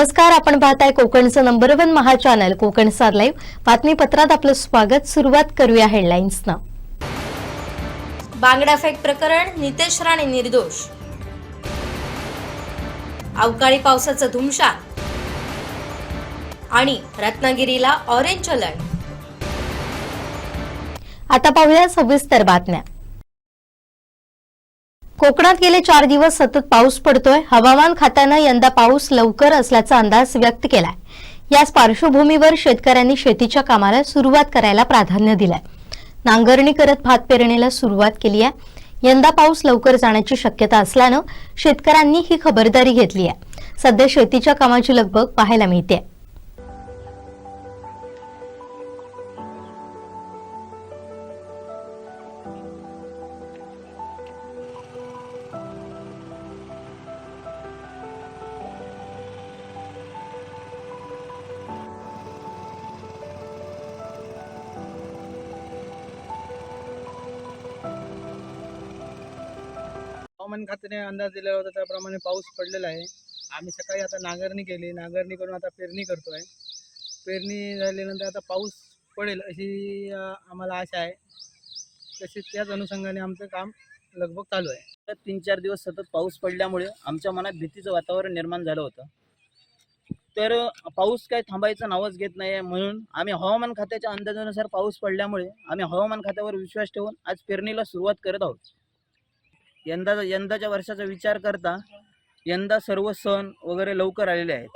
नमस्कार आपण पाहताय कोकणचं number one Maha channel Konkan सार लाईव्ह बातमीपत्रात आपलं स्वागत. सुरुवात करूया हेडलाईन्सनं बांगडा फेक प्रकरण नितेश राणे निर्दोष. अवकाळी पावसाचं धुमशान. आणि रत्नागिरीला ऑरेंज अलर्ट आता पाहूया सविस्तर बातम्या. कोकणात गेले चार दिवस सतत पाऊस पडतोय. हवामान खात्यानं यंदा पाऊस लवकर असल्याचा अंदाज व्यक्त केलाय. याच पार्श्वभूमीवर शेतकऱ्यांनी शेतीच्या कामाला सुरुवात करायला प्राधान्य दिलंय. नांगरणी करत भात पेरणीला सुरुवात केली आहे. यंदा पाऊस लवकर जाण्याची शक्यता असल्यानं शेतकऱ्यांनी ही खबरदारी घेतली आहे. सध्या शेतीच्या कामाची लगबग पाहायला मिळते. खात्याने अंदाज दिलेला होता त्याप्रमाणे पाऊस पडलेला आहे. आम्ही सकाळी आता नांगरणी केली. नांगरणी करून आता पेरणी करतो आहे पेरणी झाल्यानंतर आता पाऊस पडेल अशी आम्हाला आशा आहे. तसेच त्याच अनुषंगाने आमचं काम लगभग चालू आहे. तर तीन चार दिवस सतत पाऊस पडल्यामुळे आमच्या मनात भीतीचं वातावरण निर्माण झालं होतं. तर पाऊस काय थांबायचं नावच घेत नाही आहे म्हणून आम्ही हवामान खात्याच्या अंदाजानुसार पाऊस पडल्यामुळे आम्ही हवामान खात्यावर विश्वास ठेवून आज पेरणीला सुरुवात करत आहोत. यंदा यंदाच्या वर्षाचा विचार करता यंदा सर्व सण वगैरे लवकर आलेले आहेत.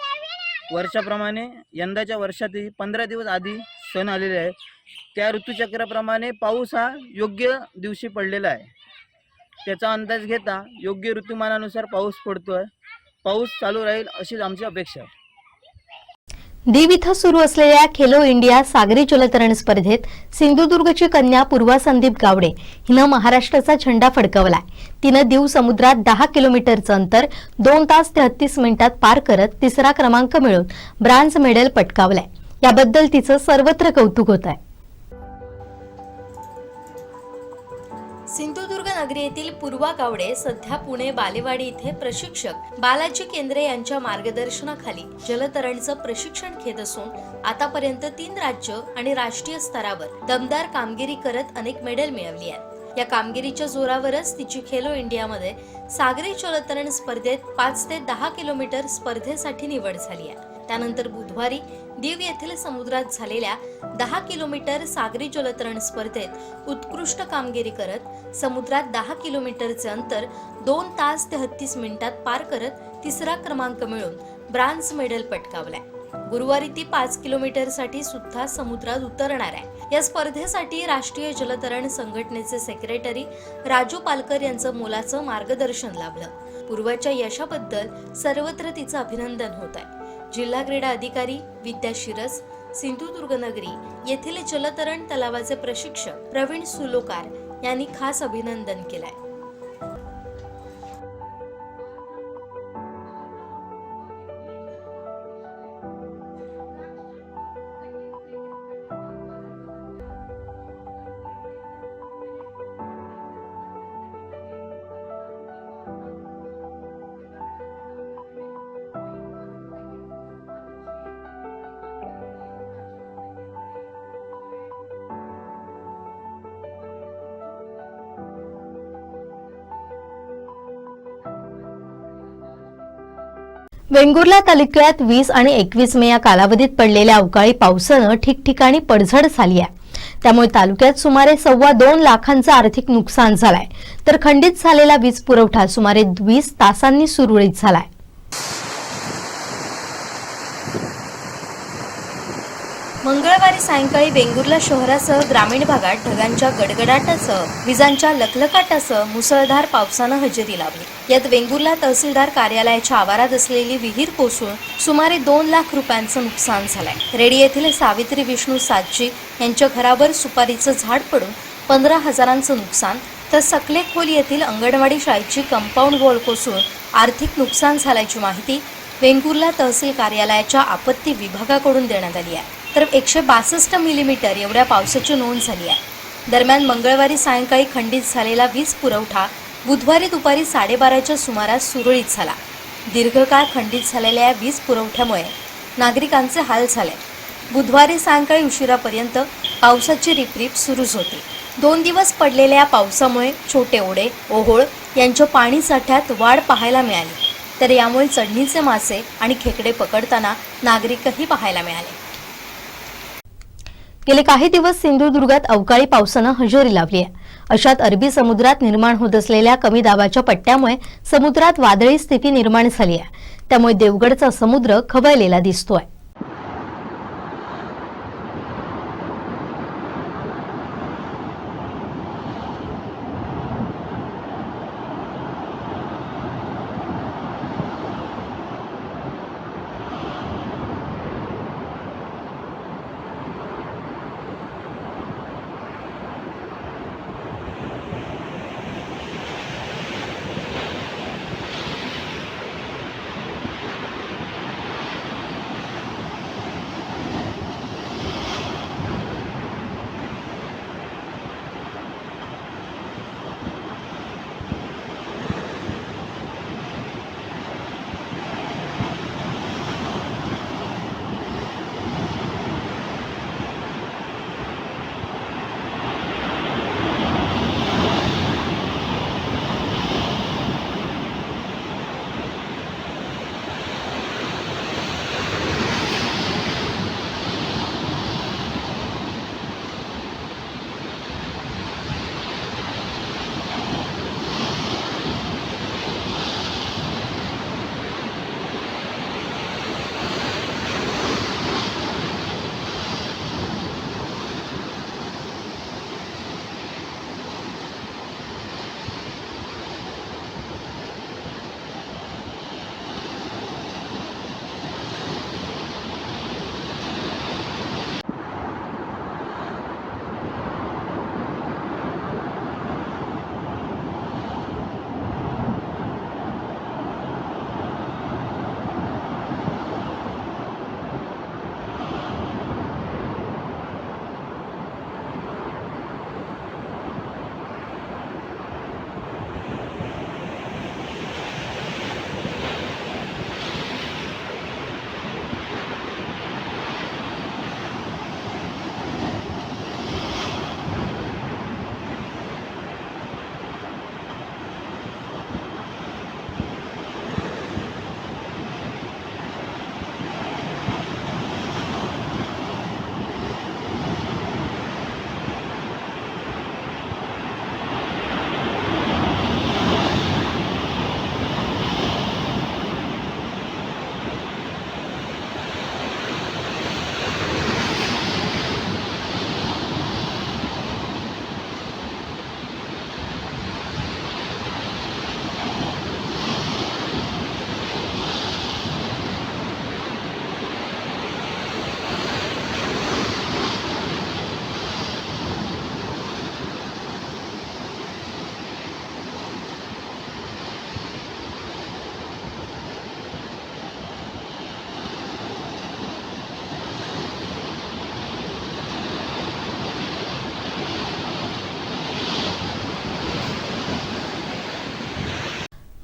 वर्षाप्रमाणे यंदाच्या वर्षातही पंधरा दिवस आधी सण आलेले आहेत. त्या ऋतूचक्राप्रमाणे पाऊस हा योग्य दिवशी पडलेला आहे. त्याचा अंदाज घेता योग्य ऋतुमानानुसार पाऊस पडतो आहे पाऊस चालू राहील अशीच आमची अपेक्षा आहे. दीव इथं सुरू असलेल्या खेलो इंडिया सागरी जलतरण स्पर्धेत सिंधुदुर्गची कन्या पूर्वा संदीप गावडे हिनं महाराष्ट्राचा झेंडा फडकवलाय. तिनं दीव समुद्रात दहा किलोमीटरचं अंतर दोन तास तेहतीस मिनिटात पार करत तिसरा क्रमांक मिळवून ब्रान्झ मेडल पटकावलाय. याबद्दल तिचं सर्वत्र कौतुक होत आहे नगरी येथील पूर्वा गावडे सध्या पुणे बालेवाडी इथे प्रशिक्षक बालाजी केंद्रे यांच्या मार्गदर्शनाखाली जलतरणचं प्रशिक्षण घेत असून आतापर्यंत तीन राज्य आणि राष्ट्रीय स्तरावर दमदार कामगिरी करत अनेक मेडल मिळवली आहेत. या कामगिरीच्या जोरावरच तिची खेलो इंडियामध्ये सागरी जलतरण स्पर्धेत पाच ते दहा किलोमीटर स्पर्धेसाठी निवड झाली आहे. त्यानंतर बुधवारी दीव येथील समुद्रात झालेल्या दहा किलोमीटर सागरी जलतरण स्पर्धेत उत्कृष्ट कामगिरी करत समुद्रात दहा किलोमीटरचे अंतर दोन तास तेहतीस मिनिटात पार करत तिसरा क्रमांक मिळून ब्रांझ मेडल पटकावलाय. गुरुवारी ती पाच किलोमीटरसाठी सुद्धा समुद्रात उतरणार आहे. या स्पर्धेसाठी राष्ट्रीय जलतरण संघटनेचे सेक्रेटरी राजू पालकर यांचं मोलाचं मार्गदर्शन लाभलं. पूर्वाच्या यशाबद्दल सर्वत्र तिचं अभिनंदन होत आहे जिल्हा क्रीडा अधिकारी विद्या शिरस सिंधुदुर्ग नगरी येथील जलतरण तलावाचे प्रशिक्षक प्रवीण सुलोकार यांनी खास अभिनंदन केलंय. वेंगुर्ला तालुक्यात वीस आणि एकवीस मे या कालावधीत पडलेल्या अवकाळी पावसानं ठिकठिकाणी पडझड झाली आहे. त्यामुळे तालुक्यात सुमारे सव्वा दोन लाखांचं आर्थिक नुकसान झालंय. तर खंडित झालेला वीज पुरवठा सुमारे वीस तासांनी सुरळीत झालाय. मंगळवारी सायंकाळी वेंगुर्ला शहरासह ग्रामीण भागात ढगांच्या गडगडाटासह विजांच्या लखलकाटासह मुसळधार पावसानं हजेरी लावली. यात वेंगुर्ला तहसीलदार कार्यालयाच्या आवारात असलेली विहीर कोसळून सुमारे दोन लाख रुपयांचं नुकसान झालंय. रेडी येथील सावित्री विष्णू सातजी यांच्या घरावर सुपारीचं झाड पडून पंधरा हजारांचं नुकसान तर सकले खोल येथील अंगणवाडी शाळेची कंपाऊंड वॉल कोसळून आर्थिक नुकसान झाल्याची माहिती वेंगुर्ला तहसील कार्यालयाच्या आपत्ती विभागाकडून देण्यात आली आहे. तर एकशे बासष्ट मिलीमीटर एवढ्या पावसाची नोंद झाली आहे. दरम्यान मंगळवारी सायंकाळी खंडित झालेला वीज पुरवठा बुधवारी दुपारी साडेबाराच्या सुमारास सुरळीत झाला. दीर्घकाळ खंडित झालेल्या या वीज पुरवठ्यामुळे नागरिकांचे हाल झाले. बुधवारी सायंकाळी उशिरापर्यंत पावसाची रिपरिप सुरूच होती. दोन दिवस पडलेल्या या पावसामुळे छोटे ओढे ओहोळ यांच्या पाणी साठ्यात वाढ पाहायला मिळाली. तर यामुळे चढणीचे मासे आणि खेकडे पकडताना नागरिकही पाहायला मिळाले. गेले काही दिवस सिंधुदुर्गात अवकाळी पावसानं हजेरी लावली आहे. अशात अरबी समुद्रात निर्माण होत असलेल्या कमी दाबाच्या पट्ट्यामुळे समुद्रात वादळी स्थिती निर्माण झाली आहे. त्यामुळे देवगडचा समुद्र खवळलेला दिसतोय.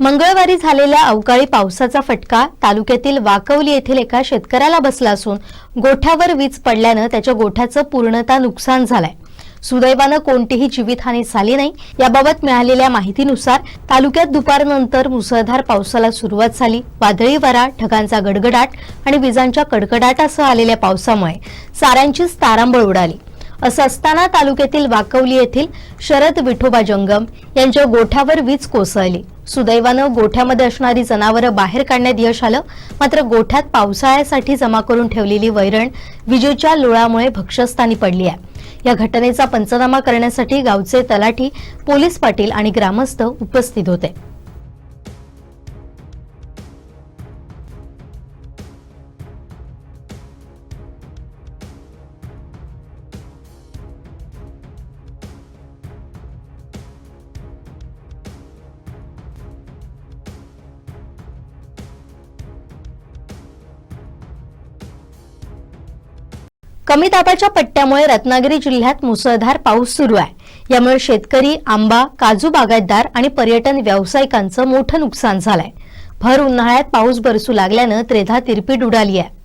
मंगळवारी झालेल्या अवकाळी पावसाचा फटका तालुक्यातील वाकवली येथील एका शेतकऱ्याला बसला असून गोठ्यावर वीज पडल्यानं त्याच्या गोठ्याचं पूर्णतः नुकसान झालंय. सुदैवानं कोणतीही जीवितहानी झाली नाही. याबाबत मिळालेल्या माहितीनुसार तालुक्यात दुपारनंतर मुसळधार पावसाला सुरुवात झाली. वादळी वारा ढगांचा गडगडाट आणि विजांच्या कडकडाटासह आलेल्या पावसामुळे साऱ्यांचीच तारांबळ उडाली. असं असताना तालुक्यातील वाकवली येथील शरद विठोबा जंगम यांच्या गोठ्यावर वीज कोसळली. सुदैवानं गोठ्यामध्ये असणारी जनावरं बाहेर काढण्यात यश आलं. मात्र गोठ्यात पावसाळ्यासाठी जमा करून ठेवलेली वैरण विजेच्या लोळामुळे भक्षस्थानी पडली आहे. या घटनेचा पंचनामा करण्यासाठी गावचे तलाठी पोलीस पाटील आणि ग्रामस्थ उपस्थित होते. कमी दाबाच्या पट्ट्यामुळे रत्नागिरी जिल्ह्यात मुसळधार पाऊस सुरू आहे. यामुळे शेतकरी आंबा काजू बागायतदार आणि पर्यटन व्यावसायिकांचं मोठं नुकसान झालंय. भर उन्हाळ्यात पाऊस बरसू लागल्यानं त्रेधा तिरपीट उडाली आहे.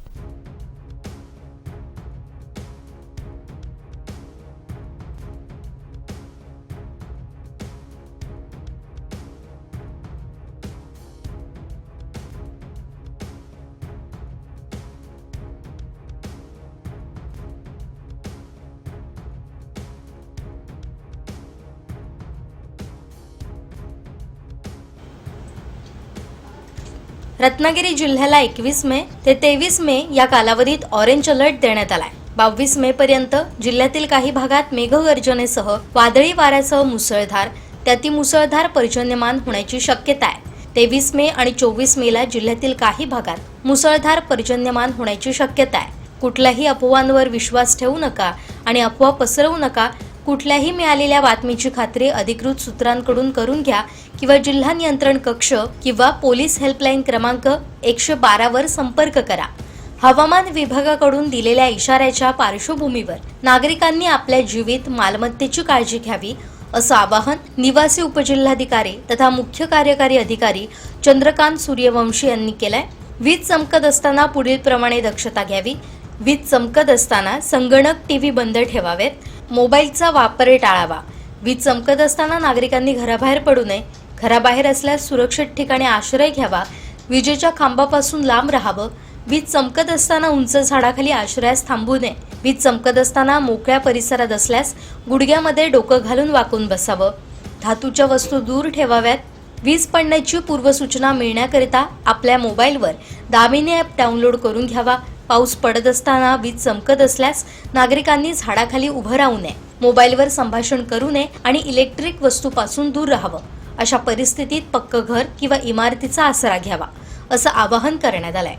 रत्नागिरी जिल्ह्याला एकवीस मे ते तेवीस मे या कालावधीत ऑरेंज अलर्ट देण्यात आलाय. बावीस मे पर्यंत जिल्ह्यातील काही भागात मेघगर्जनेसह वादळी वाऱ्यासह मुसळधार त्याती मुसळधार पर्जन्यमान होण्याची शक्यता आहे. तेवीस मे आणि चोवीस मेला जिल्ह्यातील काही भागात मुसळधार पर्जन्यमान होण्याची शक्यता आहे. कुठल्याही अफवांवर विश्वास ठेवू नका आणि अफवा पसरवू नका कुठल्याही मिळालेल्या बातमीची खात्री अधिकृत सूत्रांकडून करून घ्या किंवा जिल्हा नियंत्रण कक्ष किंवा पोलीस हेल्पलाईन क्रमांक एकशे बारावर संपर्क करा. हवामान विभागाकडून दिलेल्या इशाऱ्याच्या पार्श्वभूमीवर नागरिकांनी आपल्या जीवित मालमत्तेची काळजी घ्यावी असं आवाहन निवासी उपजिल्हाधिकारी तथा मुख्य कार्यकारी अधिकारी चंद्रकांत सूर्यवंशी यांनी केलंय. वीज चमकत असताना पुढील प्रमाणे दक्षता घ्यावी. वीज चमकत असताना संगणक टीव्ही बंद ठेवावेत. मोबाईलचा वापर टाळावा. वीज चमकत असताना नागरिकांनी घराबाहेर पडू नये. घराबाहेर असल्यास सुरक्षित ठिकाणी आश्रय घ्यावा. विजेच्या खांबापासून लांब राहावं. वीज चमकत असताना उंच झाडाखाली आश्रयास थांबू नये. वीज चमकत असताना मोकळ्या परिसरात असल्यास गुडघ्यामध्ये डोकं घालून वाकून बसावं. धातूच्या वस्तू दूर ठेवाव्यात. वीज पडण्याची पूर्वसूचना मिळण्याकरिता आपल्या मोबाईलवर दामिनी ॲप डाउनलोड करून घ्यावा. पाऊस पडत असताना वीज चमकत असल्यास नागरिकांनी झाडाखाली उभं राहू नये मोबाईलवर संभाषण करू नये आणि इलेक्ट्रिक वस्तूपासून दूर राहावं. अशा परिस्थितीत पक्क घर किंवा इमारतीचा आसरा घ्यावा असं आवाहन करण्यात आलंय.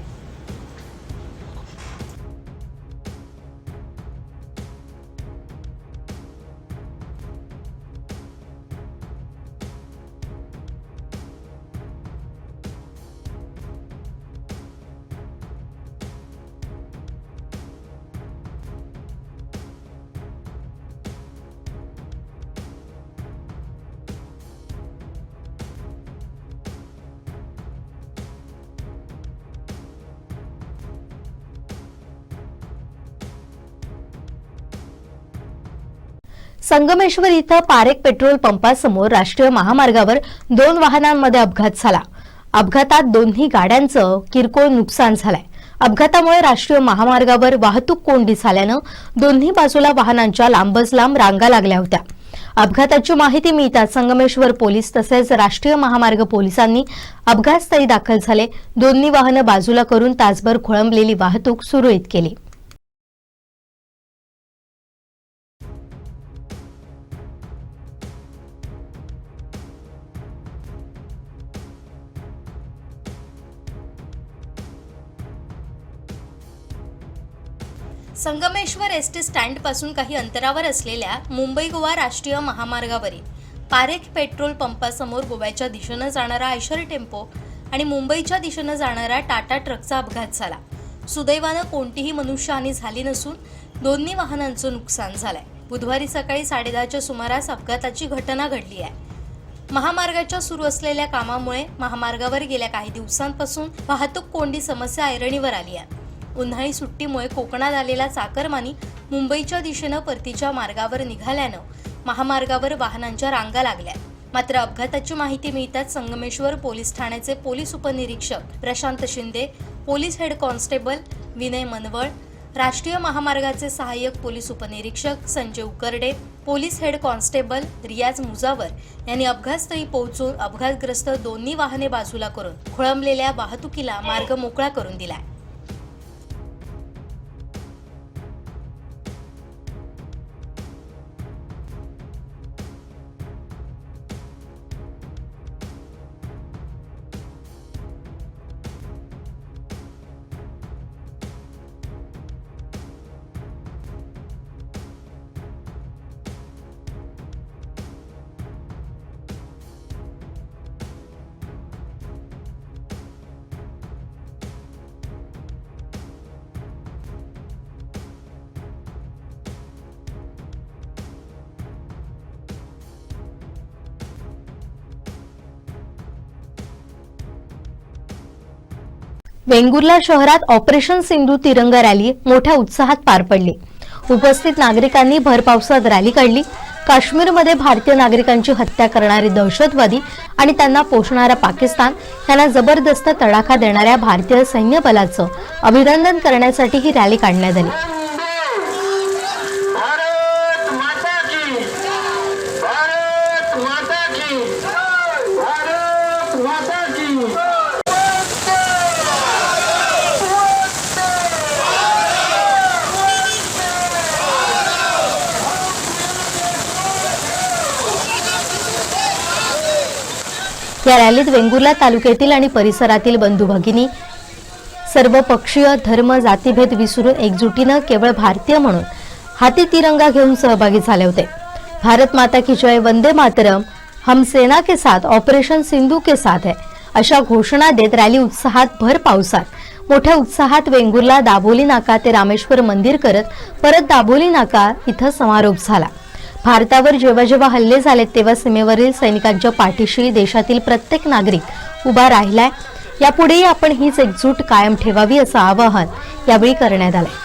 संगमेश्वर इथं पारेख पेट्रोल पंपासमोर राष्ट्रीय महामार्गावर दोन वाहनांमध्ये अपघात झाला. अपघातात दोन्ही गाड्यांचं किरकोळ नुकसान झालंय. अपघातामुळे राष्ट्रीय महामार्गावर वाहतूक कोंडी झाल्यानं दोन्ही बाजूला वाहनांच्या लांबच लांब रांगा लागल्या होत्या. अपघाताची माहिती मिळताच संगमेश्वर पोलीस तसेच राष्ट्रीय महामार्ग पोलिसांनी अपघातस्थळी दाखल झाले. दोन्ही वाहनं बाजूला करून तासभर खोळंबलेली वाहतूक सुरळीत केली. संगमेश्वर एस टी काही अंतरावर असलेल्या मुंबई गोवा राष्ट्रीय महामार्गावरील पारेख पेट्रोल पंपासमोर गोव्याच्या दिशेनं जाणारा आयशर टेम्पो आणि मुंबईच्या दिशेनं जाणारा टाटा ट्रकचा अपघात झाला. सुदैवानं कोणतीही मनुष्यहानी झाली नसून दोन्ही वाहनांचं नुकसान झालंय. बुधवारी सकाळी साडेदहाच्या सुमारास अपघाताची घटना घडली आहे. महामार्गाच्या सुरू असलेल्या कामामुळे महामार्गावर गेल्या काही दिवसांपासून वाहतूक कोंडी समस्या ऐरणीवर आली आहे. उन्हाळी सुट्टीमुळे कोकणात आलेला चाकरमानी मुंबईच्या दिशेनं परतीच्या मार्गावर निघाल्यानं महामार्गावर वाहनांच्या रांगा लागल्या. मात्र अपघाताची माहिती मिळताच संगमेश्वर पोलीस ठाण्याचे पोलीस उपनिरीक्षक Prashant Shinde police head constable Vinay Manval राष्ट्रीय महामार्गाचे सहाय्यक पोलीस उपनिरीक्षक Sanjay Ukarde police head constable Riyaz Mujawar यांनी अपघातस्थळी पोहोचून अपघातग्रस्त दोन्ही वाहने बाजूला करून खोळंबलेल्या वाहतुकीला मार्ग मोकळा करून दिलाय वेंगुर्ला शहरात ऑपरेशन सिंधू तिरंगा रॅली मोठ्या उत्साहात पार पडली. उपस्थित नागरिकांनी भरपावसात रॅली काढली. काश्मीरमध्ये भारतीय नागरिकांची हत्या करणारे दहशतवादी आणि त्यांना पोषणारा पाकिस्तान यांना जबरदस्त तडाखा देणाऱ्या भारतीय सैन्य बलाचं अभिनंदन करण्यासाठी ही रॅली काढण्यात आली भारत माता की भारत माता की भारत माता की या रॅलीत वेंगुर्ला तालुक्यातील आणि परिसरातील बंधू भगिनी सर्व पक्षीय धर्म जातीभेद विसरून एकजुटीनं केवळ भारतीय म्हणून हाती तिरंगा घेऊन सहभागी झाले होते. भारत माता की जय वंदे मातरम हम सेना के साथ ऑपरेशन सिंधू के साथ है अशा घोषणा देत रॅली उत्साहात भर पावसात. मोठ्या उत्साहात वेंगुर्ला दाबोली नाका ते रामेश्वर मंदिर करत परत दाबोली नाका इथं समारोप झाला. भारतावर जेव्हा जेव्हा हल्ले झालेत तेव्हा सीमेवरील सैनिकांच्या पाठीशी देशातील प्रत्येक नागरिक उभा राहिलाय. यापुढेही आपण हीच एकजूट कायम ठेवावी असं आवाहन यावेळी करण्यात आलंय.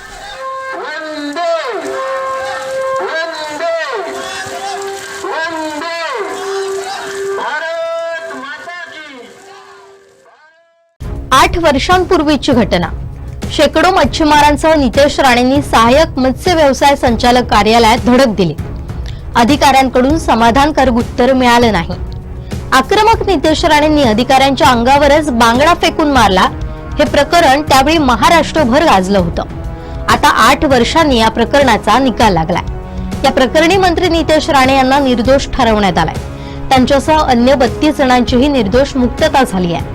आठ वर्षांपूर्वीची घटना. शेकडो मच्छीमारांसह नितेश राणेंनी सहाय्यक मत्स्य व्यवसाय संचालक कार्यालयात धडक दिली. अधिकाऱ्यांकडून समाधानकारक उत्तर मिळालं नाही. आक्रमक नितेश राणेंनी अधिकाऱ्यांच्या अंगावरच बांगडा फेकून मारला. हे प्रकरण त्यावेळी महाराष्ट्रभर गाजलं होतं. आता आठ वर्षांनी या प्रकरणाचा निकाल लागलाय. या प्रकरणी मंत्री नितेश राणे यांना निर्दोष ठरवण्यात आलाय. त्यांच्यासह अन्य बत्तीस जणांचीही निर्दोष मुक्तता झाली आहे.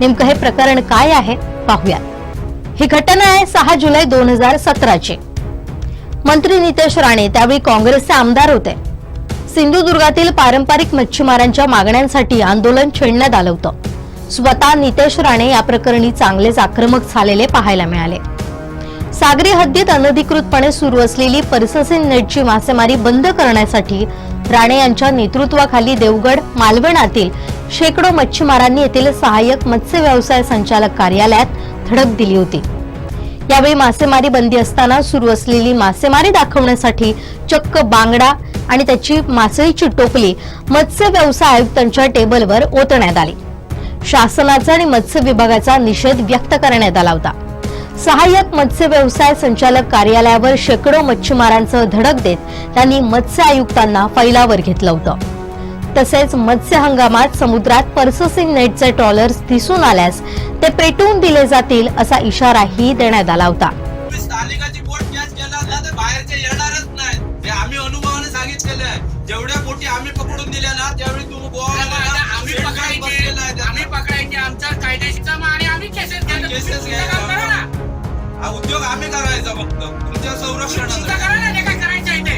नेमकं हे प्रकरण काय आहे? पाहूया. ही घटना आहे सहा जुलै दोन हजार सतराची. मंत्री नितेश राणे त्यावेळी काँग्रेसचे आमदार होते. सिंधुदुर्गातील पारंपरिक मच्छीमारांच्या मागण्यांसाठी आंदोलन छेडण्यात आलं होतं. स्वतः नितेश राणे या प्रकरणी चांगलेच आक्रमक झालेले पाहायला मिळाले. सागरी हद्दीत अनधिकृतपणे सुरू असलेली पर्ससिन नेटची मासेमारी बंद करण्यासाठी राणे यांच्या नेतृत्वाखाली देवगड मालवणातील शेकडो मच्छीमारांनी येथील सहाय्यक मत्स्य व्यवसाय संचालक कार्यालयात धडक दिली होती. यावेळी मासेमारी बंदी असताना सुरू असलेली मासेमारी दाखवण्यासाठी चक्क बांगडा आणि त्याची मासळीची टोपली मत्स्य व्यवसाय आयुक्तांच्या टेबलवर ओतण्यात आली. शासनाचा आणि मत्स्य विभागाचा निषेध व्यक्त करण्यात आला होता. सहाय्यक मत्स्य व्यवसाय संचालक कार्यालयावर शेकडो मच्छीमारांसह धडक देत त्यांनी मत्स्य आयुक्तांना फैलावर घेतलं होतं. तसेच मत्स्य हंगामात समुद्रात पर्ससिंग नेटचे ट्रॉलर्स दिसून आल्यास ते पेटवून दिले जातील असा इशाराही देण्यात आला होता. जेवढ्या बोटी आम्ही पकडून दिल्या ना त्यावेळी तुम्ही आम्ही पकडायचे. आणि आम्ही केसेस केसेस हा उद्योग आम्ही करायचा फक्त. तुमच्या करा ना काय करायचं आहे ते.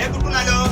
हे कुठून आलं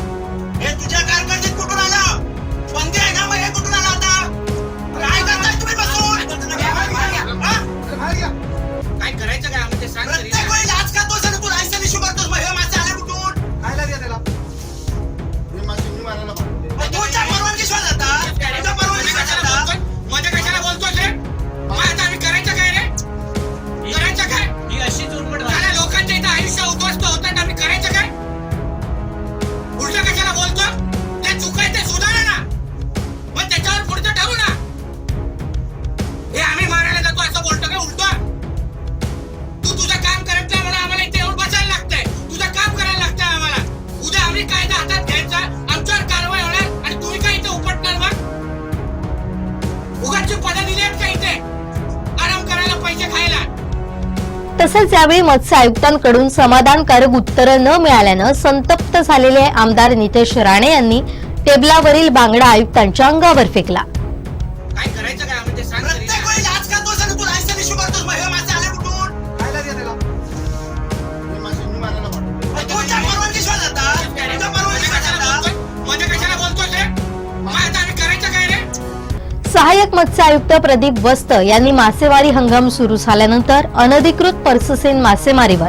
तसेच यावेळी मत्स्य आयुक्तांकडून समाधानकारक उत्तरं न मिळाल्यानं संतप्त झालेले आमदार नितेश राणे यांनी टेबलावरील बांगडा आयुक्तांच्या अंगावर फेकला. आयुक्त प्रदीप वस्त यांनी मासेमारी हंगाम सुरू झाल्यानंतर अनधिकृत पर्ससेन मासेमारीवर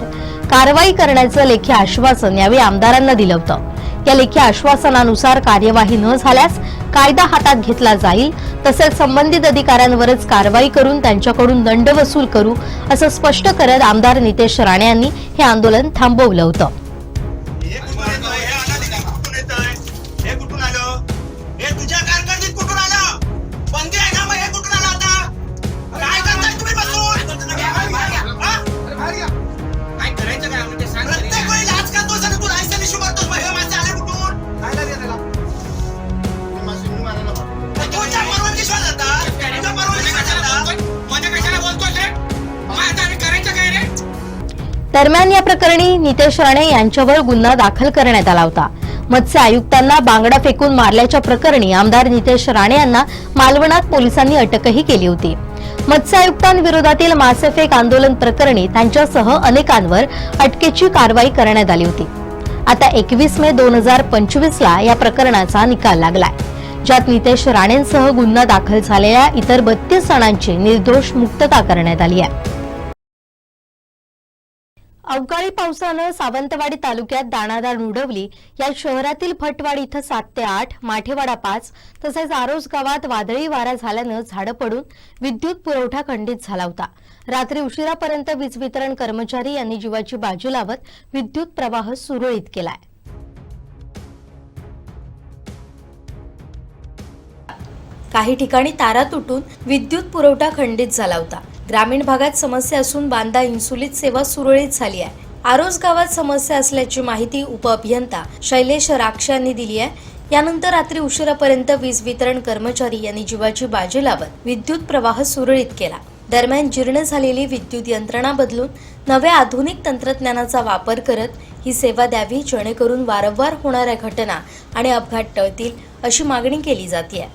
कारवाई करण्याचं लेखी आश्वासन यावेळी आमदारांना दिलं होतं. या लेखी आश्वासनानुसार कार्यवाही न झाल्यास कायदा हातात घेतला जाईल तसंच तसेच संबंधित अधिकाऱ्यांवरच कारवाई करून त्यांच्याकडून दंड वसूल करू असं स्पष्ट करत आमदार नितेश राणे यांनी हे आंदोलन थांबवलं होतं. दरम्यान या प्रकरणी नितेश राणे यांच्यावर गुन्हा दाखल करण्यात आला होता. मत्स्य आयुक्तांना बांगडा फेकून मारल्याच्या प्रकरणी आमदार नितेश राणे यांना मालवणात पोलिसांनी अटकही केली होती. मत्स्य आयुक्तांविरोधातील मासेफेक आंदोलन प्रकरणी त्यांच्यासह अनेकांवर अटकेची कारवाई करण्यात आली होती. आता एकवीस मे दोन हजार पंचवीस ला या प्रकरणाचा निकाल लागलाय. ज्यात नितेश राणेंसह गुन्हा दाखल झालेल्या इतर बत्तीस जणांची निर्दोष मुक्तता करण्यात आली आहे. अवकाळी पावसानं सावंतवाडी तालुक्यात दाणादार उडवली. या शहरातील फटवाडी इथं सात ते आठ माठेवाडा पाच तसेच आरोस गावात वादळी वारा झाल्यानं झाडं पडून विद्युत पुरवठा खंडित झाला होता. रात्री उशिरापर्यंत वीज वितरण कर्मचारी यांनी जीवाची बाजू लावत विद्युत प्रवाह सुरळीत केलाय. काही ठिकाणी तारा तुटून विद्युत पुरवठा खंडित झाला होता. ग्रामीण भागात समस्या असून बांदा इन्सुलित सेवा सुरळीत झाली आहे. आरोस गावात समस्या असल्याची माहिती उपअभियंता शैलेश राक्ष यांनी दिली आहे. यानंतर रात्री उशिरापर्यंत वीज वितरण कर्मचारी यांनी जीवाची बाजी लावत विद्युत प्रवाह सुरळीत केला. दरम्यान जीर्ण झालेली विद्युत यंत्रणा बदलून नव्या आधुनिक तंत्रज्ञानाचा वापर करत ही सेवा द्यावी जेणेकरून वारंवार होणाऱ्या घटना आणि अपघात टळतील अशी मागणी केली जाते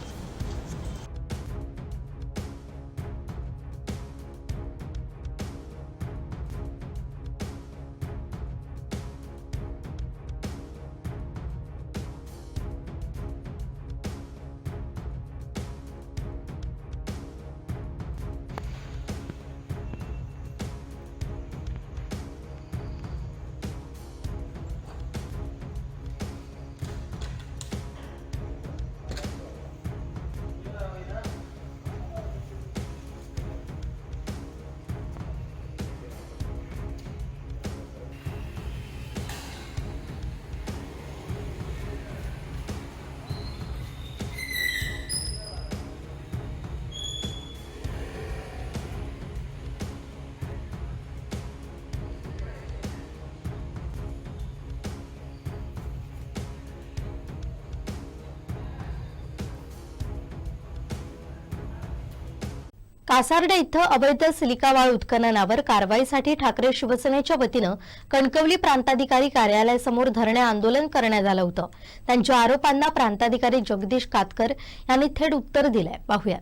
कासार्डे इथं अवैध सिलिका वाळ उत्खननावर कारवाईसाठी ठाकरे शिवसेनेच्या वतीनं कणकवली प्रांताधिकारी कार्यालयासमोर धरणे आंदोलन करण्यात आलं होतं. त्यांच्या आरोपांना प्रांताधिकारी जगदीश कातकर यांनी थेट उत्तर दिलंय. पाहूया.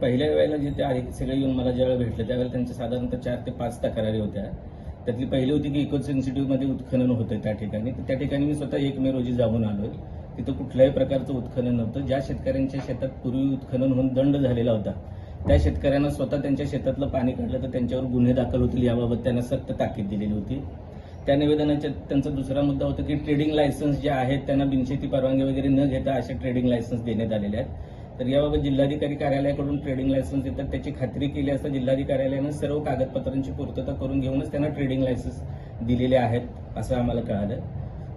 पहिल्या वेळेला जे ते सगळे येऊन मला ज्यावेळेला भेटले त्यावेळेला त्यांच्या साधारणतः चार ते पाच तक्रारी होत्या. त्यातली पहिली होती की इको सेन्सिटिव्हमध्ये उत्खनन होतं त्या ठिकाणी. तर त्या ठिकाणी मी स्वतः एक मे रोजी जाऊन आलोय. तिथं कुठल्याही प्रकारचं उत्खनन नव्हतं. ज्या शेतकऱ्यांच्या शेतात पूर्वी उत्खनन होऊन दंड झालेला होता त्या शेतकऱ्यांना स्वतः त्यांच्या शेतातलं पाणी काढलं तर त्यांच्यावर गुन्हे दाखल होतील याबाबत त्यांना सक्त ताकीद दिलेली होती. त्या निवेदनाच्या त्यांचा दुसरा मुद्दा होता की ट्रेडिंग लायसन्स जे आहेत त्यांना बिनशेती परवानगी वगैरे न घेता असे ट्रेडिंग लायसन्स देण्यात आलेले आहेत. तर याबाबत जिल्हाधिकारी कार्यालयाकडून ट्रेडिंग लायसन्स येतात. त्याची खात्री केली असता जिल्हाधिकारी कार्यालयानं सर्व कागदपत्रांची पूर्तता करून घेऊनच त्यांना ट्रेडिंग लायसन्स दिलेले आहेत असं आम्हाला कळालं.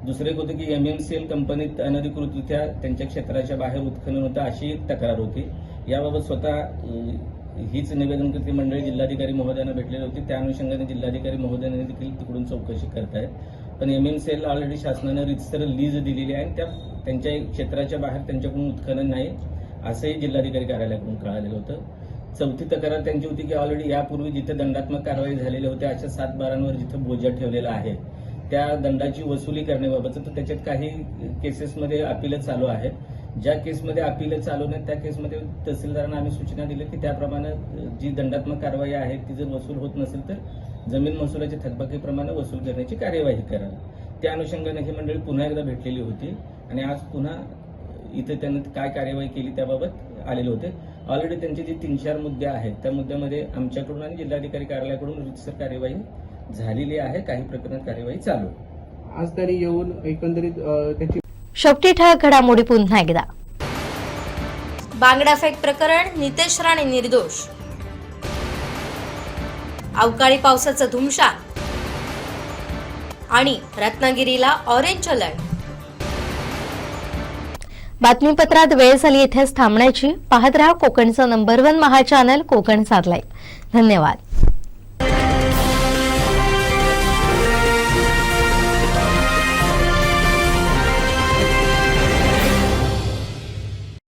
दुसरं एक होतं की एम एम सी एल कंपनीत अनधिकृतरित्या त्यांच्या क्षेत्राच्या बाहेर उत्खनन होतं अशी एक तक्रार होती. याबाबत स्वतः हीच हीच निवेदनकर्ती मंडळी जिल्हाधिकारी महोदयांना भेटलेली होती. त्या अनुषंगाने जिल्हाधिकारी महोदयांनी देखील तिकडून चौकशी करतायत. पण M M C L already शासनानं रितसर लीज दिलेली आहे आणि त्या त्यांच्या क्षेत्राच्या बाहेर त्यांच्याकडून उत्खनन नाही. असंही जिल्हाधिकारी कार्यालयाकडून कळालेलं होतं. चौथी तक्रार त्यांची होती की ऑलरेडी यापूर्वी जिथे दंडात्मक कारवाई झालेली होती अशा सात बारांवर जिथं बोजा ठेवलेला आहे त्या दंडाची वसुली करण्याबाबतचं तर त्याच्यात काही केसेसमध्ये अपीलच चालू आहेत. ज्या केसमध्ये अपील चालू नाहीत त्या केसमध्ये तहसीलदारांना आम्ही सूचना दिली की त्याप्रमाणे जी दंडात्मक कारवाई आहे ती जर वसूल होत नसेल तर जमीन महसुलाच्या थकबाकीप्रमाणे वसूल करण्याची कार्यवाही करा त्या अनुषंगाने ही मंडळी पुन्हा एकदा भेटलेली होती आणि आज पुन्हा इथे त्यांनी काय कार्यवाही केली त्याबाबत आलेले होते. ऑलरेडी त्यांचे जे तीन चार मुद्दे आहेत त्या मुद्द्यामध्ये आमच्याकडून आणि जिल्हाधिकारी कार्यालयाकडून रितसर कार्यवाही झालेली आहे. काही प्रकरणात कार्यवाही चालू आज त्यांनी येऊन एकंदरीत त्याची शेवटी ठळक घडामोडी पुन्हा एकदा. बांगडा फेक प्रकरण नितेश राणे निर्दोष. अवकाळी पावसाचं धुमशान. आणि रत्नागिरीला ऑरेंज अलर्ट बातमीपत्रात वेळ झाली इथेच थांबण्याची. पाहत रहा कोकणचं number one Maha channel Konkan साधलाय धन्यवाद.